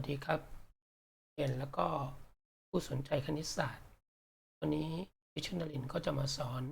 วัสดีครับเรียนแล้วก็ผู้สนใจคณิตศาสตร์ วันนี้วิชนลินก็จะมาสอน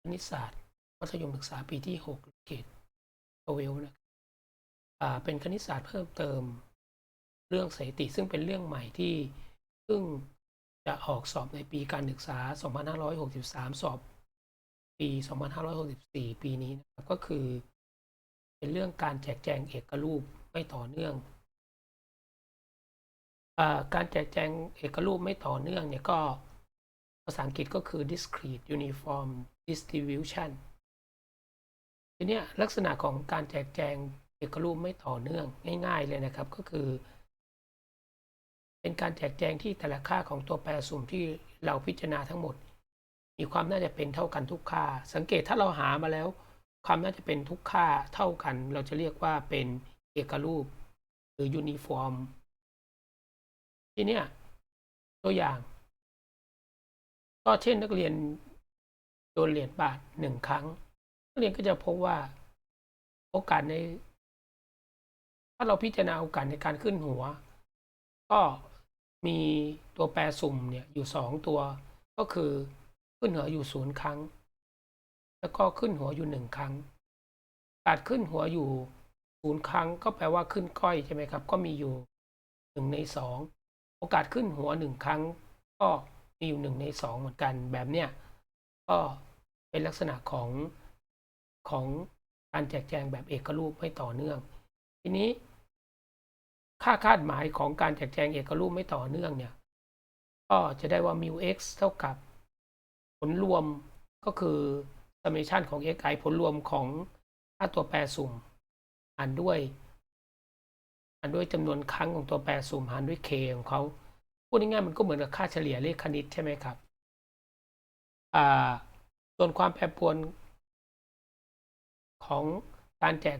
คณิตศาสตร์มัธยมศึกษาปีที่6เขตโอเวลนะครับเป็นคณิตศาสตร์เพิ่มเติม เรื่องสถิติซึ่งเป็นเรื่องใหม่ที่เพิ่งจะออกสอบในปีการศึกษา 2563 สอบ ปี 2564 ปีนี้นะครับก็คือ เป็นเรื่องการแจกแจงเอกรูปไม่ต่อเนื่อง การแจกแจงเอกรูปไม่ต่อเนื่องเนี่ยก็ภาษาอังกฤษก็คือ discrete uniform distribution ทีนี้ลักษณะของการแจกแจงเอกรูปไม่ต่อเนื่องง่าย ๆ เลยนะครับก็คือ เป็นการแจกแจงที่แต่ละค่าของตัวแปรสุ่มที่เราพิจารณาทั้งหมด มีความน่าจะเป็นเท่ากันทุกค่า สังเกตถ้าเราหามาแล้ว ความน่าจะเป็นทุกค่าเท่ากัน เราจะเรียกว่าเป็นเอกรูป หรือ uniform ทีเนี้ยตัวอย่าง ก็เช่นนักเรียนโดนเหรียญบาทหนึ่งครั้ง นักเรียนก็จะพบว่าโอกาสใน ถ้าเราพิจารณาโอกาสในการขึ้นหัว ก็มีตัวแปรสุ่มเนี่ยอยู่สองตัวก็คือขึ้นหัวอยู่ศูนย์ครั้ง แล้วก็ขึ้นหัวอยู่หนึ่งครั้งกาสขึ้นหัวอยู่ศูนย์ครั้งก็แปลว่าขึ้นก้อยใช่ไหมครับ ก็มีอยู่หนึ่งในสอง อกาสขึ้นหัวหนึ่งครั้ง ก็มีอยู่หนึ่งในสองเหมือนกันแบบเนี้ยก็เป็นลักษณะของของการแจกแจงแบบเอกรูปไม่ต่อเนื่อง ทีนี้ ค่าคาดหมายของการแจกแจงเอกรูปไม่ต่อเนื่องเนี่ย ก็จะได้ว่า mu x เท่ากับ ผลรวมก็คือ summation ของ xi ผลรวมของค่าตัวแปรสุ่มหารด้วยารด้วยจำนวนครั้งของตัวแปรสุ่มหารด้วย k ของเขาพูดง่ายๆมันก็เหมือนกับค่าเฉลี่ยเลขคณิตใช่ไหมครับส่วนความแปรปรวนของการแจก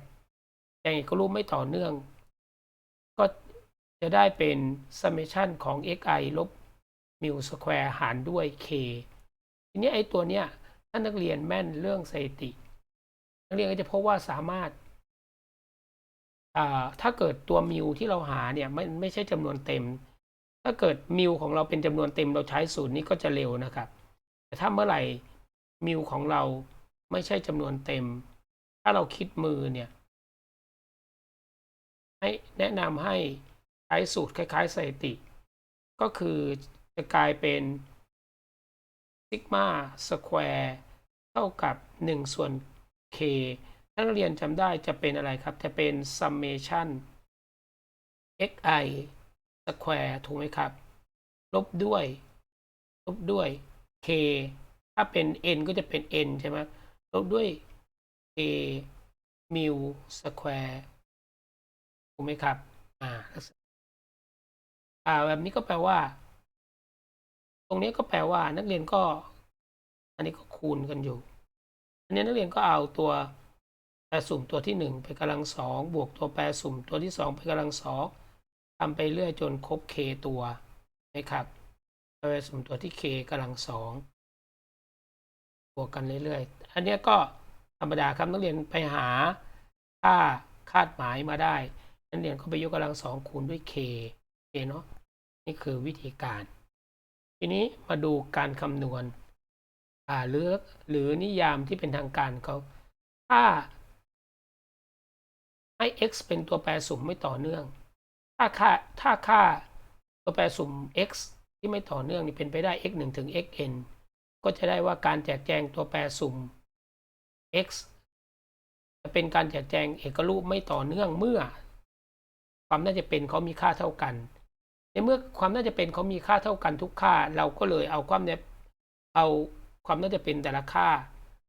แจงเอกรูปไม่ต่อเนื่อง ก็จะได้เป็น summation ของ xi ลบ mu square หารด้วย k ทีนี้ไอ้ตัวเนี้ยถ้านักเรียนแม่นเรื่องสถิติ นักเรียนก็จะพบว่าสามารถ ถ้าเกิดตัวมิวที่เราหาเนี่ยไม่ไม่ใช่จำนวนเต็ม ถ้าเกิดมิวของเราเป็นจำนวนเต็มเราใช้สูตรนี้ก็จะเร็วนะครับ แต่ถ้าเมื่อไหร่มิวของเราไม่ใช่จำนวนเต็ม ถ้าเราคิดมือเนี่ย ให้แนะนำให้ใช้สูตรคล้ายๆสถิติ ก็คือจะกลายเป็นซิกมาสแควร์เท่ากับ 1 ส่วน k นักเรียนจำได้จะเป็นอะไรครับ จะเป็น summation xi square ถูกไหมครับ ลบด้วย ลบด้วย k ถ้าเป็น n ก็จะเป็น n ใช่ไหมลบด้วย k mu square ถูกไหมครับ อ่า อ่า แบบนี้ก็แปลว่า ตรงนี้ก็แปลว่านักเรียนก็ อันนี้ก็คูณกันอยู่ อันนี้นักเรียนก็เอาตัว แปรสุ่มตัวที่หนึ่งไปกำลังสองบวกตัวแปรสุ่มตัวที่สองไปกำลังสองทำไปเรื่อยจนครบ k ตัวนะครับแปรสุ่มตัวที่ k กำลังสองบวกกันเรื่อยๆ อันนี้ก็ธรรมดาครับนักเรียนไปหาค่าคาดหมายมาได้นักเรียนก็ไปยกกำลังสองคูณด้วย k k เนาะนี่คือวิธีการ ทีนี้มาดูการคำนวณอ่าหรือหรือนิยามที่เป็นทางการเขาถ้า ให้ x เป็นตัวแปรสุ่มไม่ต่อเนื่อง ถ้าค่าถ้าค่าตัวแปรสุ่ม x ที่ไม่ต่อเนื่องนี่เป็นไปได้ x 1ถึง xn ก็จะได้ว่าการแจกแจงตัวแปรสุ่ม x จะเป็นการแจกแจงเอกรูปไม่ต่อเนื่องเมื่อ ความน่าจะเป็นเขามีค่าเท่ากัน ในเมื่อความน่าจะเป็นเขามีค่าเท่ากันทุกค่า เราก็เลยเอาความเนี่ยเอาความน่าจะเป็นแต่ละค่า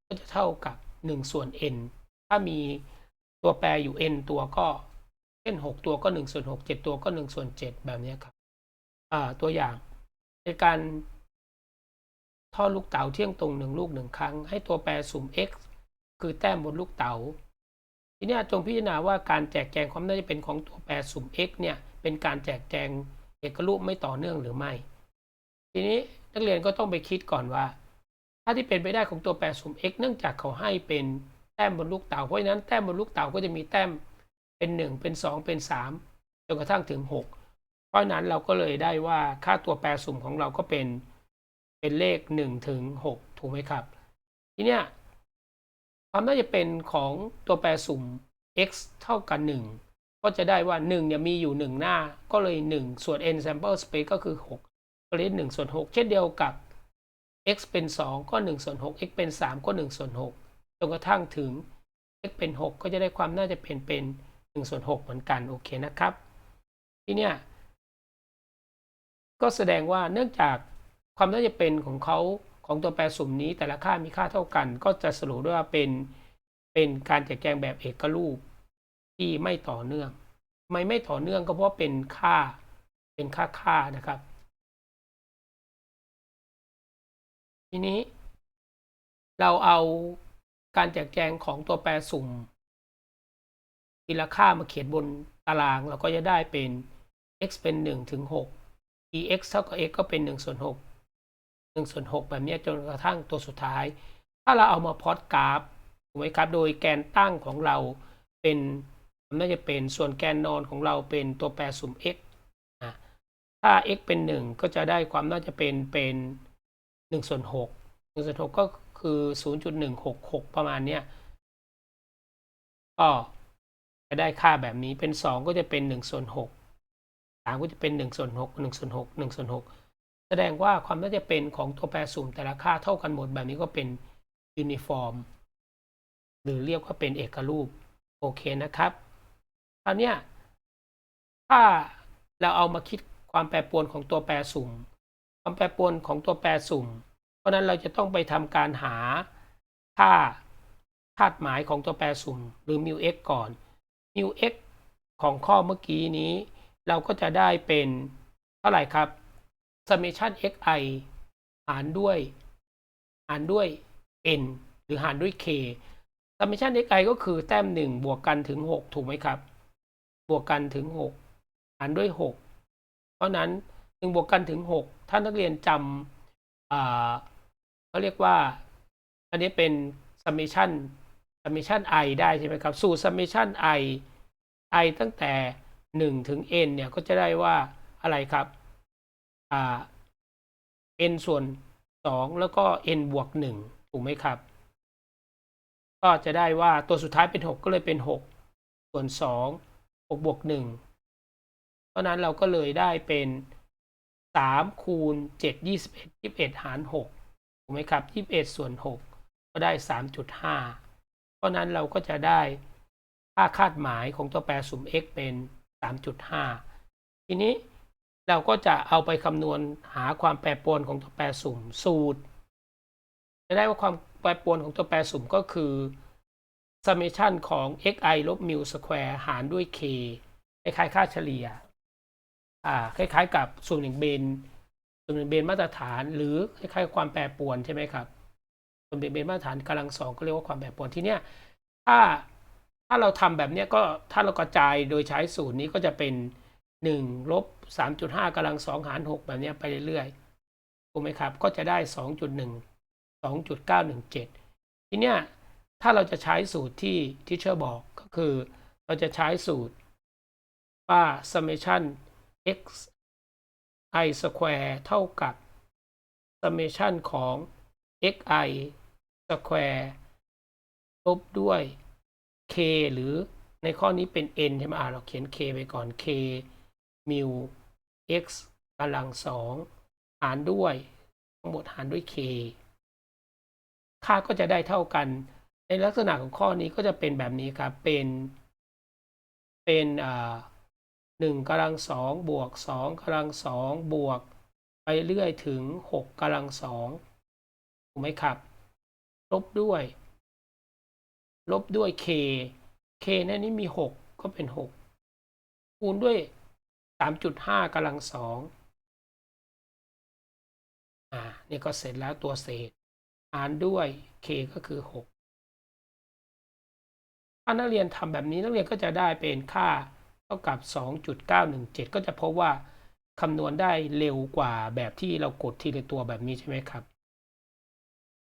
ก็จะเท่ากับ 1 ส่วน n ถ้ามี ตัวแปรอยู่ n ตัวก็เช่น 6 ตัวก็1ส่วน6 7 ตัวก็1ส่วน7แบบนี้ครับตัวอย่างในการทอดลูกเต๋าเที่ยงตรงหนึ่งลูกหนึ่งครั้ง ให้ตัวแปรสุ่ม x คือแต้มบนลูกเต๋าทีนี้จงพิจารณาว่าการแจกแจงความน่าจะเป็นของตัวแปรสุ่ม x เนี่ยเป็นการแจกแจงเอกรูปไม่ต่อเนื่องหรือไม่ ทีนี้นักเรียนก็ต้องไปคิดก่อนว่า ถ้าที่เป็นไปได้ของตัวแปรสุ่ม x เนื่องจากเขาให้เป็น แต้มบนลูกเต๋าเพราะฉะนั้นแต้มบนลูกเต๋าก็จะมีแต้มเป็น 1 เป็น 2 เป็น 3 จนกระทั่งถึง6ราะนั้นเราก็เลยได้ว่าค่าตัวแปรสุ่มของเราก็เป็นเป็นเลขหนึ่งถึงหกถูกไหมครับ ทีเนี้ยความน่าจะเป็นของตัวแปรสุ่ม x เท่ากัน1ก็จะได้ว่า 1 เนี่ยมีอยู่ 1 หน้าก็เลย 1 ส่วน n sample space ก็คือ 6ก็เลย1ส่วน 6 เช่นเดียวกับ x เป็น 2 ก็ 1 ส่วน 6 x เป็น 3 ก็ 1 ส่วน 6 จนกระทั่งถึง x เป็น 6 ก็จะได้ความน่าจะเป็นเป็น1ส่วน6เหมือนกันโอเคนะครับ ที่เนี้ยก็แสดงว่าเนื่องจากความน่าจะเป็นของเขาของตัวแปรสุ่มนี้แต่ละค่ามีค่าเท่ากัน ก็จะสรุปได้ว่าเป็นเป็นการแจกแจงแบบเอกรูปที่ไม่ต่อเนื่องทำไมไม่ต่อเนื่องก็เพราะเป็นค่าเป็นค่าค่านะครับ ทีนี้เราเอา การแจกแจงของตัวแปรสุ่มทีละค่ามาเขียนบนตารางเราก็จะได้เป็น x เป็น1ถึง6 ex เท่ากับ x ก็เป็น1ส่วน6 1ส่วน6แบบนี้จนกระทั่งตัวสุดท้าย ถ้าเราเอามาพอดกราฟถูกไหมครับ โดยแกนตั้งของเราเป็นน่าจะเป็นส่วนแกนนอนของเราเป็นตัวแปรสุ่ม x นะถ้า x เป็น 1 ก็จะได้ความน่าจะเป็นเป็น1ส่วน6 1ส่วน6ก็ คือ 0.166 ประมาณเนี้ยก็จะได้ค่าแบบนี้เป็น 2 ก็จะเป็น1ส่วน6 3 ก็จะเป็น1ส่วน6 1ส่วน6 1ส่วน6 แสดงว่าความน่าจะเป็นของตัวแปรสุ่มแต่ละค่าเท่ากันหมดแบบนี้ก็เป็นยูนิฟอร์ม หรือเรียกว่าเป็นเอกรูป โอเคนะครับคราวนี้ถ้าเราเอามาคิดความแปรปรวนของตัวแปรสุ่ม ความแปรปรวนของตัวแปรสุ่ม ราะนั้นเราจะต้องไปทำการหาค่าคาดหมายของตัวแปรสุ่มหรือ mu x ก่อน mu x ของข้อเมื่อกี้นี้ เราก็จะได้เป็นเท่าไหร่ครับ summation xi หารด้วย หารด้วย n หรือหารด้วย k summation xi ก็คือแต้ม 1 บวกกันถึง 6 ถูกไหมครับ บวกกันถึง 6 หารด้วย 6 เพราะนั้น 1 บวกกันถึง 6 ถ้านักเรียนจำ เขาเรียกว่า อันนี้เป็น summation summation i ได้ใช่ไหมครับ สูตร summation i i ตั้งแต่ 1 ถึง n เนี่ย ก็จะได้ว่าอะไรครับอ่า n ส่วน 2 แล้วก็ n บวก 1 ถูกไหมครับ ก็จะได้ว่าตัวสุดท้ายเป็น 6 ก็เลยเป็น 6 ส่วน 2 6บวก1เพราะนั้นเราก็เลยได้เป็น 3 คูณ 7 21 21 หาร 6 ถูกไหมครับ 21 ส่วน 6 ก็ได้ 3.5 เพราะนั้นเราก็จะได้ค่าคาดหมายของตัวแปรสุ่ม x เป็น 3.5 ทีนี้เราก็จะเอาไปคำนวณหาความแปรปรวนของตัวแปรสุ่มสูตร จะได้ว่าความแปรปรวนของตัวแปรสุ่มก็คือ summation ของ xi ลบ mu square หารด้วย k คล้ายๆค่าเฉลี่ย อ่า คล้ายๆ กับส่วนหนึ่งเบน ส่วนหนึ่งเบนมาตรฐานหรือคล้ายๆความแปรปรวนใช่ไหมครับส่วนหนึ่งเบนมาตรฐานกำลังสองก็เรียกว่าความแปรปรวนที่เนี้ยถ้าถ้าเราทำแบบเนี้ยก็ถ้าเรากระจายโดยใช้สูตรนี้ก็จะเป็น1ลบ3.5กำลัง2หาร6แบบนี้ไปเรื่อยๆถูกไหมครับ ก็จะได้ 2.1 2.917 ทีเนี้ยถ้าเราจะใช้สูตรที่ที่เชอร์บอกก็คือ เราจะใช้สูตรว่า summation x i square เท่ากับ summation ของ x i square ลบด้วย k หรือในข้อนี้เป็น n ใช่ไหมอ่าเราเขียน k ไปก่อน k mu x กำลังสองหารด้วย ทั้งหมดหารด้วย k ค่าก็จะได้เท่ากัน ในลักษณะของข้อนี้ก็จะเป็นแบบนี้ครับ เป็น เป็นอ่า หนึ่งกำลังสองบวกสองกำลังสองบวก ไปเรื่อยถึงหกกำลังสองถูกไหมครับ ลบด้วย ลบด้วย k k ในนี้มีหกก็เป็นหกคูณด้วยสามจุดห้ากำลังสองอ่านี่ก็เสร็จแล้วตัวเศษหารด้วย k ก็คือหกถ้านักเรียนทำแบบนี้นักเรียนก็จะได้เป็นค่า เท่ากับ 2.917 ก็จะพบว่าคำนวณได้เร็วกว่าแบบที่เรากดทีละตัวแบบนี้ใช่ไหมครับ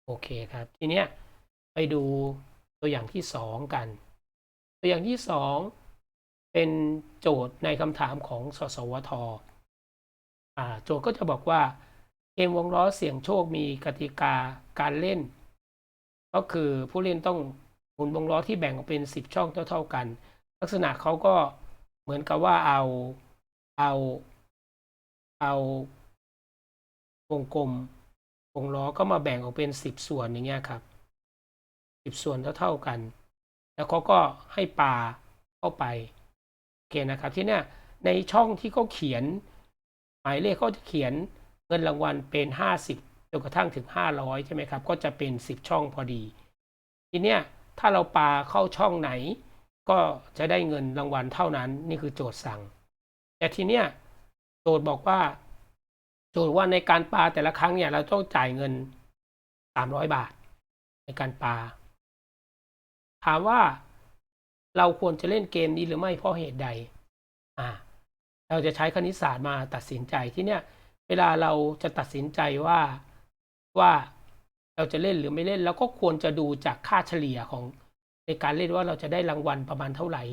โอเคครับ ทีเนี้ยไปดูตัวอย่างที่ 2 กัน ตัวอย่างที่ 2 เป็นโจทย์ในคำถามของสสวทโจทย์ก็จะบอกว่าเกมวงล้อเสี่ยงโชคมีกติกาการเล่น ก็คือผู้เล่นต้องหมุนวงล้อที่แบ่งออกเป็น 10 ช่องเท่า ๆกัน ลักษณะเขาก็ เหมือนกับว่าเอาเอาเอาวงกลมวงล้อก็มาแบ่งออกเป็น10ส่วนอย่างเงี้ยครับ10ส่วนเท่าๆกัน แล้วเขาก็ให้ปลาเข้าไปโอเคนะครับที่เนี้ยในช่องที่เขาเขียน หมายเลขเขาจะเขียนเงินรางวัลเป็น 50จนกระทั่งถึง 500 ใช่ไหมครับ ก็จะเป็น 10 ช่องพอดี ทีเนี้ยถ้าเราปาเข้าช่องไหน ก็จะได้เงินรางวัลเท่านั้นนี่คือโจทย์สั่ง แต่ทีเนี้ยโจทย์บอกว่า โจทย์ว่าในการปลาแต่ละครั้งเนี่ยเราต้องจ่ายเงิน300บาท ในการปลาถามว่าเราควรจะเล่นเกมนี้หรือไม่เพราะเหตุใด อ่า เราจะใช้คณิตศาสตร์มาตัดสินใจที่เนี้ยเวลาเราจะตัดสินใจว่าว่าเราจะเล่นหรือไม่เล่นเราก็ควรจะดูจากค่าเฉลี่ยของ ในการเล่นว่าเราจะได้รางวัลประมาณเท่าไหร่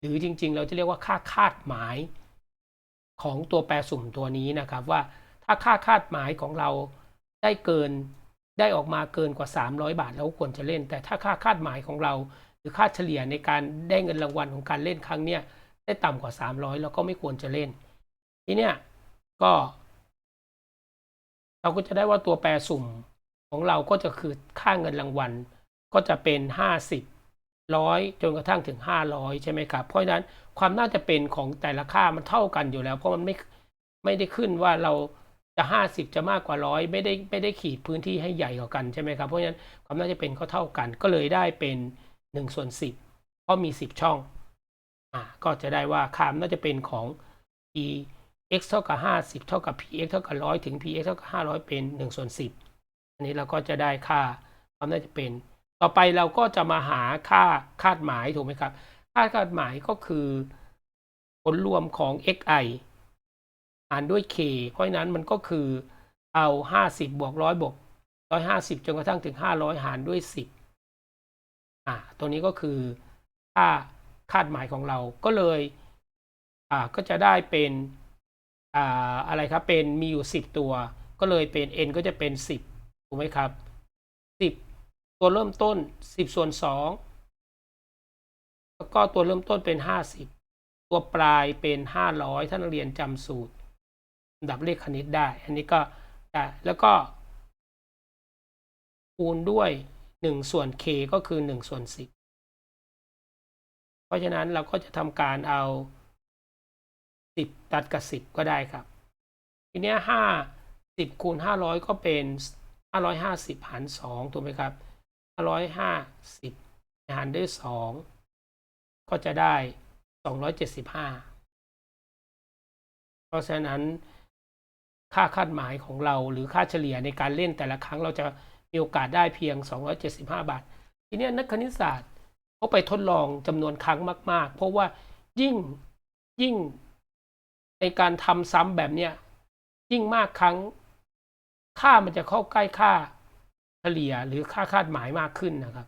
หรือจริงๆ เราจะเรียกว่าค่าคาดหมายของตัวแปรสุ่มตัวนี้นะครับว่าถ้าค่าคาดหมายของเราได้เกินได้ออกมาเกินกว่า 300 บาทเราก็ควรจะเล่น แต่ถ้าค่าคาดหมายของเรา หรือค่าเฉลี่ยในการได้เงินรางวัลของการเล่นครั้งเนี้ยได้ต่ำกว่า 300เราก็ไม่ควรจะเล่น ทีเนี้ยก็ เราก็จะได้ว่าตัวแปรสุ่มของเราก็จะคือค่าเงินรางวัลก็จะเป็น 50 ร้อยจนกระทั่งถึง 500 ใช่ไหมครับ เพราะฉะนั้นความน่าจะเป็นของแต่ละค่ามันเท่ากันอยู่แล้ว เพราะมันไม่ไม่ได้ขึ้นว่าเราจะ 50 จะมากกว่าร้อยไม่ได้ไม่ได้ขีดพื้นที่ให้ใหญ่กว่ากันใช่ไหมครับ เพราะฉะนั้นความน่าจะเป็นก็เท่ากันก็เลยได้เป็น1ส่วน10 เพราะมี 10 ช่องอ่าก็จะได้ว่าค่ามันน่าจะเป็นของ e x เท่ากับ 50 เท่ากับ px เท่ากับ100 ถึง px เท่ากับ 500 เป็น1ส่วน10 อันนี้เราก็จะได้ค่าความน่าจะเป็น ต่อไปเราก็จะมาหาค่าคาดหมายถูกไหมครับ ค่าคาดหมายก็คือผลรวมของ xi หารด้วย k เพราะฉะนั้นมันก็คือเอา 50 บวก 100 บวก 150 จนกระทั่งถึง 500 หารด้วย 10 อ่า ตัวนี้ก็คือค่าคาดหมายของเรา ก็เลย อ่า ก็จะได้เป็น อ่า อะไรครับ เป็นมีอยู่ 10 ตัว ก็เลยเป็น n ก็จะเป็น 10 ถูกไหมครับ 10 ตัวเริ่มต้น 10 ส่วน 2 แล้วก็ตัวเริ่มต้นเป็น 50 ตัวปลายเป็น 500 ท่านเรียนจำสูตรดับเลขคณิตได้ อันนี้ก็ได้แล้วก็ คูณด้วย 1 ส่วน k ก็คือ 1 ส่วน 10 เพราะฉะนั้นเราก็จะทำการเอา 10 ตัดกับ 10 ก็ได้ครับ ทีนี้5 10คูณ500 ก็เป็น 550หาร2ถูกไหมครับ 550 หารด้วย 2 ก็จะได้ 275 เพราะฉะนั้นค่าคาดหมายของเราหรือค่าเฉลี่ยในการเล่นแต่ละครั้งเราจะมีโอกาสได้เพียง 275 บาท ทีนี้นักคณิตศาสตร์เขาไปทดลองจำนวนครั้งมาก ๆ เพราะว่ายิ่งยิ่งในการทำซ้ำแบบเนี้ยยิ่งมากครั้ง ค่ามันจะเข้าใกล้ค่า เฉลี่ยหรือค่าคาดหมายมากขึ้นนะครับ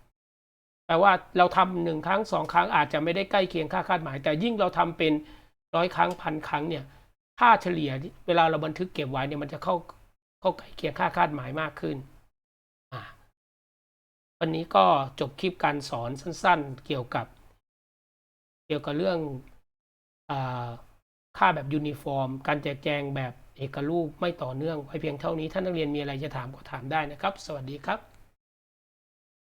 แปลว่าเราทำหนึ่งครั้งสองครั้งอาจจะไม่ได้ใกล้เคียงค่าคาดหมาย แต่ยิ่งเราทำเป็นร้อยครั้งพันครั้งเนี่ยค่าเฉลี่ยเวลาเราบันทึกเก็บไว้เนี่ยมันจะเข้าเข้าใกล้เคียงค่าคาดหมายมากขึ้นอ่าวันนี้ก็จบคลิปการสอนสั้น ๆ เกี่ยวกับ เกี่ยวกับเรื่องอค่าแบบยูนิฟอร์ม การแจกแจงแบบ เอกรูปไม่ต่อเนื่องไว้เพียงเท่านี้ท่านนักเรียนมีอะไรจะถามก็ถามได้นะครับ สวัสดีครับ